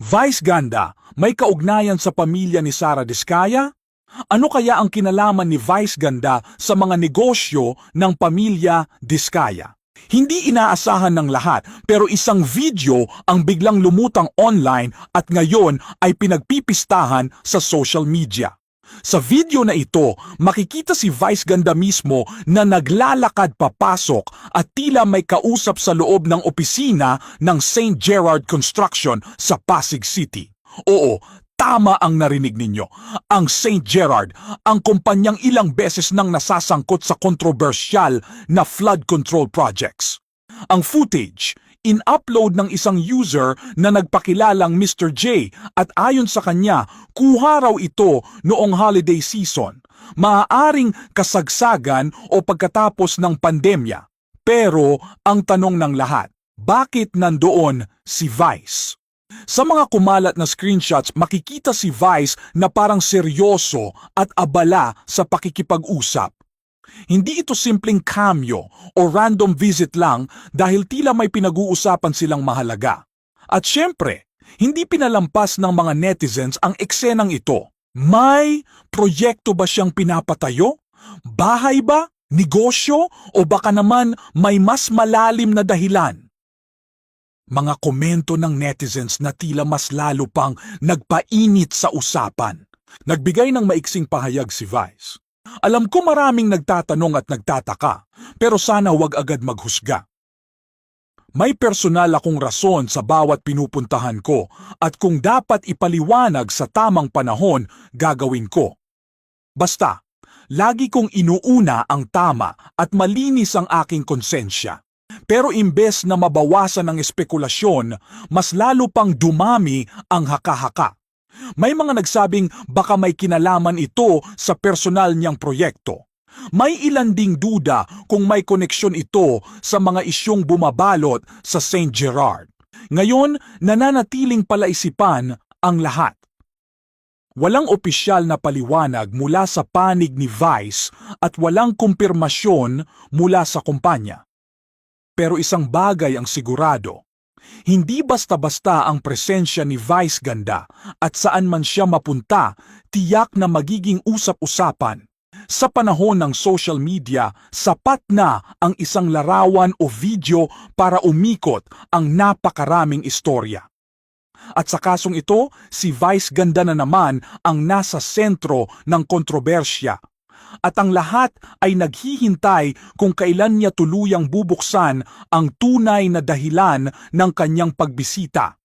Vice Ganda, may kaugnayan sa pamilya ni Sara Diskaya? Ano kaya ang kinalaman ni Vice Ganda sa mga negosyo ng pamilya Diskaya? Hindi inaasahan ng lahat pero isang video ang biglang lumutang online at ngayon ay pinagpipistahan sa social media. Sa video na ito, makikita si Vice Ganda mismo na naglalakad papasok at tila may kausap sa loob ng opisina ng St. Gerard Construction sa Pasig City. Oo, tama ang narinig ninyo. Ang St. Gerard, ang kumpanyang ilang beses nang nasasangkot sa kontrobersyal na flood control projects. Ang footage, in-upload ng isang user na nagpakilalang Mr. J at ayon sa kanya, kuha raw ito noong holiday season. Maaaring kasagsagan o pagkatapos ng pandemya. Pero ang tanong ng lahat, bakit nandoon si Vice? Sa mga kumalat na screenshots, makikita si Vice na parang seryoso at abala sa pakikipag-usap. Hindi ito simpleng cameo o random visit lang dahil tila may pinag-uusapan silang mahalaga. At syempre, hindi pinalampas ng mga netizens ang eksenang ito. May proyekto ba siyang pinapatayo? Bahay ba? Negosyo? O baka naman may mas malalim na dahilan? Mga komento ng netizens na tila mas lalo pang nagpainit sa usapan. Nagbigay ng maiksing pahayag si Vice. Alam ko maraming nagtatanong at nagtataka, pero sana huwag agad maghusga. May personal akong rason sa bawat pinupuntahan ko at kung dapat ipaliwanag sa tamang panahon, gagawin ko. Basta, lagi kong inuuna ang tama at malinis ang aking konsensya. Pero imbes na mabawasan ang espekulasyon, mas lalo pang dumami ang haka-haka. May mga nagsabing baka may kinalaman ito sa personal niyang proyekto. May ilan ding duda kung may koneksyon ito sa mga isyong bumabalot sa St. Gerard. Ngayon, nananatiling palaisipan ang lahat. Walang opisyal na paliwanag mula sa panig ni Vice at walang kumpirmasyon mula sa kumpanya. Pero isang bagay ang sigurado. Hindi basta-basta ang presensya ni Vice Ganda at saan man siya mapunta, tiyak na magiging usap-usapan. Sa panahon ng social media, sapat na ang isang larawan o video para umikot ang napakaraming istorya. At sa kasong ito, si Vice Ganda na naman ang nasa sentro ng kontrobersya. At ang lahat ay naghihintay kung kailan niya tuluyang bubuksan ang tunay na dahilan ng kanyang pagbisita.